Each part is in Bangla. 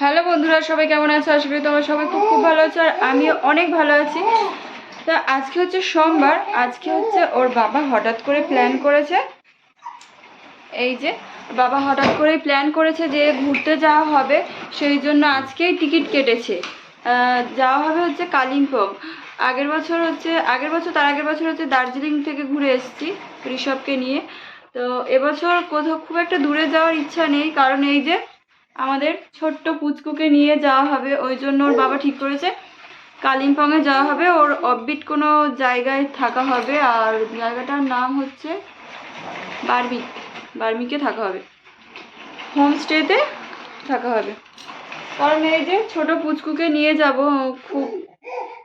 হ্যালো বন্ধুরা, সবাই কেমন আছো? আশা করি তোমরা সবাই খুব খুব ভালো আছো, আর আমিও অনেক ভালো আছি। তা আজকে হচ্ছে সোমবার, আজকে হচ্ছে ওর বাবা হঠাৎ করে প্ল্যান করেছে। এই যে, বাবা হঠাৎ করেই প্ল্যান করেছে যে ঘুরতে যাওয়া হবে, সেই জন্য আজকেই টিকিট কেটেছে। যাওয়া হবে হচ্ছে কালিম্পং। আগের বছর হচ্ছে, আগের বছর, তার আগের বছর হচ্ছে দার্জিলিং থেকে ঘুরে এসেছি ঋষভকে নিয়ে। তো এবছর কোথাও খুব একটা দূরে যাওয়ার ইচ্ছা নেই, কারণ এই যে আমাদের ছোট্ট পুচকুকে নিয়ে যাওয়া হবে, ওই জন্য ওর বাবা ঠিক করেছে। কালিম্পংয়ে যাওয়া হবে, ওর অববিট কোনো জায়গায় থাকা হবে, আর জায়গাটার নাম হচ্ছে বার্মিক, বার্মিকে থাকা হবে। হোমস্টেতে থাকা হবে। কারণ এই যে ছোট পুচকুকে নিয়ে যাব, খুব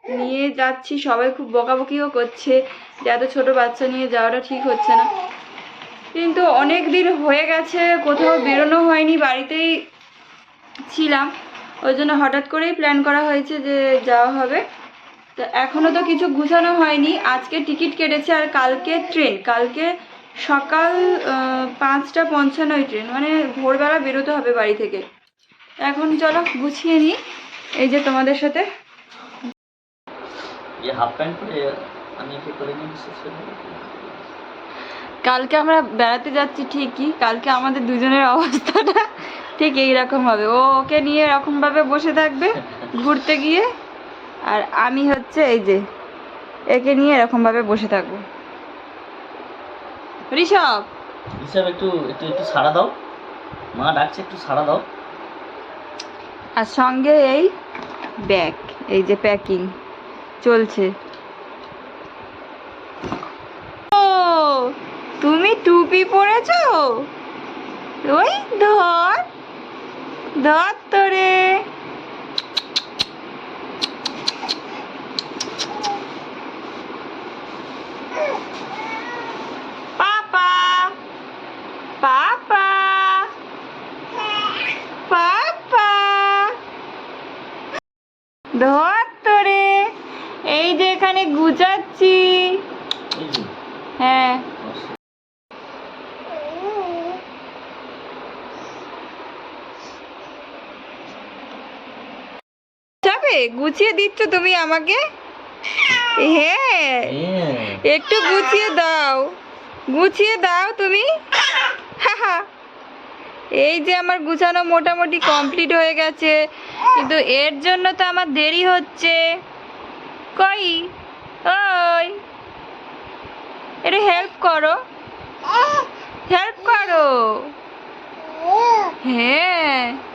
নিয়ে যাচ্ছি, সবাই খুব বকাবকিও করছে যে এত ছোট বাচ্চা নিয়ে যাওয়াটা ঠিক হচ্ছে না। কিন্তু অনেক দিন হয়ে গেছে, কোথাও বেরোনো হয়নি, বাড়িতেই ছিলাম। ওই জন্য হঠাৎ করেই প্ল্যান করা হয়েছে যে যাওয়া হবে। তো এখনও তো কিছু গুছানো হয়নি। আজকে টিকিট কেটেছে আর কালকে ট্রেন। কালকে সকাল পাঁচটা পঞ্চান্ন ট্রেন। মানে ভোরবেলা বেরোতে হবে বাড়ি থেকে। এখন চলো গুছিয়ে নিই। এই যে তোমাদের সাথে। কালকে আমরা বেড়াতে যাচ্ছি ঠিকই। কালকে আমাদের দুজনের অবস্থাটা ঠিক এইরকম হবে। ও ওকে নিয়ে এরকমভাবে বসে থাকবে ঘুরতে গিয়ে। আর আমি হচ্ছে এই যে একে নিয়ে এরকমভাবে বসে থাকব। ঋষভ! হিসাব একটু একটু একটু সাড়া দাও। মা ডাকছে একটু সাড়া দাও। আর সঙ্গে এই ব্যাগ এই যে প্যাকিং চলছে। ও তুমি টুপি পরেছো? ওই ধর। ধর তোরে পাপা। পাপা। পাপা। ধর তোরে এই যে এখানে গুজাচ্ছি হ্যাঁ। যাবে গুছিয়ে দিচ্ছ তুমি আমাকে? হ্যাঁ হ্যাঁ। একটু গুছিয়ে দাও। গুছিয়ে দাও তুমি। হাহা। এই যে আমার গুছানো মোটামুটি কমপ্লিট হয়ে গেছে কিন্তু এর জন্য তো আমার দেরি হচ্ছে। কই? ওই। এটা হেল্প করো। হেল্প করো। হ্যাঁ।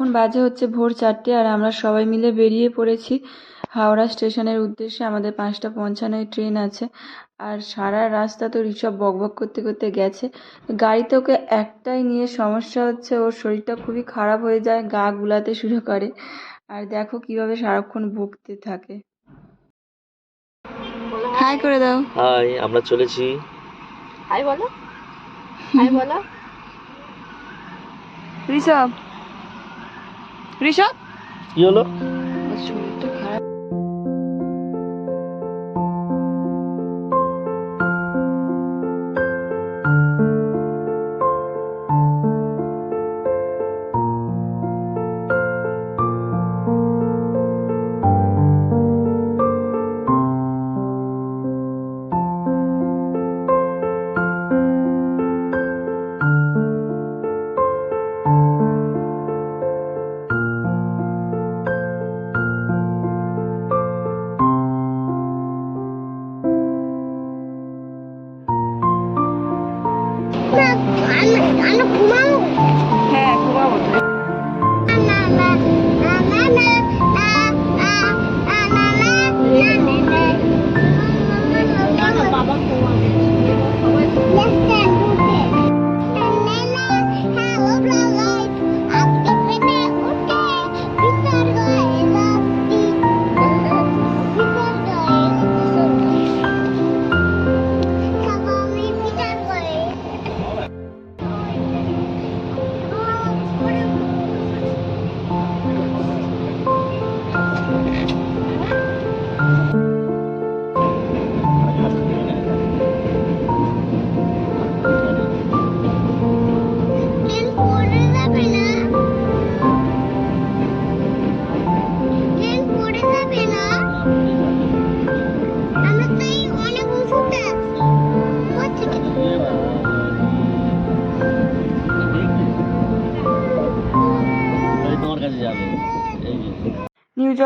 এখন বাজে হচ্ছে ভোর চারটে আর আমরা সবাই মিলে বেরিয়ে পড়েছি হাওড়া স্টেশনের উদ্দেশ্যে। আমাদের পাঁচটা পঞ্চান্নয় ট্রেন আছে আর সারা রাস্তা তো ঋষভ বকবক করতে করতে গেছে। গাড়িতে ওকে একটাই নিয়ে সমস্যা হচ্ছে ওর শরীরটা খুবই খারাপ হয়ে যায় গা গুলাতে শুরু করে। আর দেখো কীভাবে সারাক্ষণ ভুগতে থাকে। হাই করে দাও। হাই আমরা চলেছি। হাই বলো। হাই বলো ঋষভ ঋষভ কি হলো?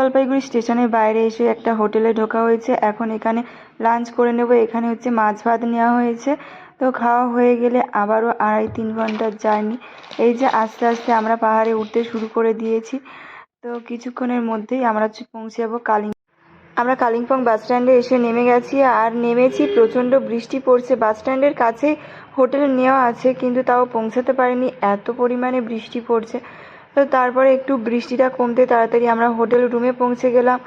জলপাইগুড়ি স্টেশনের বাইরে এসে একটা হোটেলে ঢোকা হয়েছে। এখন এখানে লাঞ্চ করে নেব। এখানে হচ্ছে মাছ ভাত নেওয়া হয়েছে। তো খাওয়া হয়ে গেলে আবারও আড়াই তিন ঘণ্টার জার্নি। এই যে আস্তে আস্তে আমরা পাহাড়ে উঠতে শুরু করে দিয়েছি। তো কিছুক্ষণের মধ্যেই আমরা হচ্ছে পৌঁছে যাব কালিং আমরা কালিম্পং বাস স্ট্যান্ডে এসে নেমে গেছি। আর নেমেছি, প্রচণ্ড বৃষ্টি পড়ছে। বাস স্ট্যান্ডের কাছেই হোটেল নেওয়া আছে, কিন্তু তাও পৌঁছাতে পারিনি। এত পরিমাণে বৃষ্টি পড়ছে। তো তারপরে একটু বৃষ্টিটা কমতে তাড়াতাড়ি আমরা হোটেল রুমে পৌঁছে গেলাম।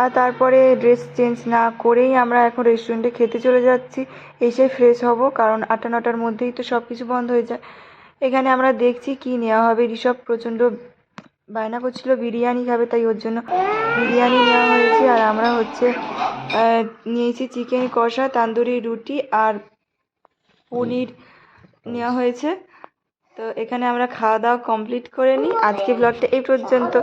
আর তারপরে ড্রেস চেঞ্জ না করেই আমরা এখন রেস্টুরেন্টে খেতে চলে যাচ্ছি। এসে ফ্রেশ হব, কারণ আটটা নটার মধ্যেই তো সব কিছু বন্ধ হয়ে যায়। এখানে আমরা দেখছি কি নেওয়া হবে। ঋষভ প্রচণ্ড বায়না করছিল, বিরিয়ানি খাবে, তাই ওর জন্য বিরিয়ানি নেওয়া হয়েছে। আর আমরা হচ্ছে নিয়েছি চিকেন কষা, তান্দুরি রুটি আর পনির নেওয়া হয়েছে। তো এখানে আমরা খাওয়া দাওয়া কমপ্লিট করে নিই। আজকে ব্লগটা এই পর্যন্ত।